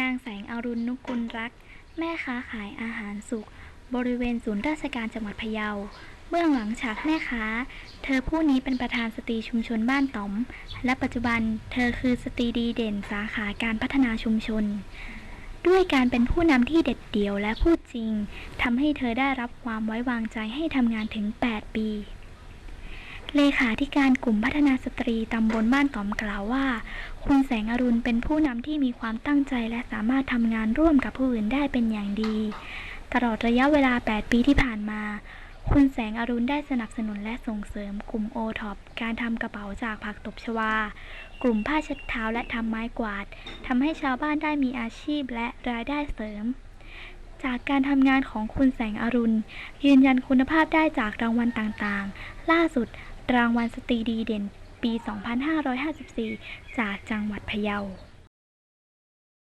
นางแสงอรุณนุกุลรัก แม่ค้าขายอาหารสุกบริเวณศูนย์ราชการจังหวัดพะเยา เบื้องหลังฉากแม่ค้า เธอผู้นี้เป็นประธานสตรีชุมชนบ้านต๋อม และปัจจุบันเธอคือสตรีดีเด่นสาขาการพัฒนาชุมชน ด้วยการเป็นผู้นำที่เด็ดเดี่ยวและพูดจริงทำให้เธอได้รับความไว้วางใจให้ทำงานถึง 8 ปี เลขาธิการกลุ่มพัฒนาสตรีตำบลบ้านตอมกล่าวว่า คุณแสงอรุณเป็นผู้นำที่มีความตั้งใจและสามารถทำงานร่วมกับผู้อื่นได้เป็นอย่างดี ตลอดระยะเวลา 8 ปีที่ผ่านมา คุณแสงอรุณได้สนับสนุนและส่งเสริมกลุ่มโอท็อปการทำกระเป๋าจากผักตบชวา กลุ่มผ้าเช็ดเท้าและทำไม้กวาดทำให้ชาวบ้านได้มีอาชีพและรายได้เสริมจากการทำงานของคุณแสงอรุณ ยืนยันคุณภาพได้จากรางวัลต่างๆ ล่าสุด รางวัลสตรีดีเด่นปี 2554 จากจังหวัดพะเยา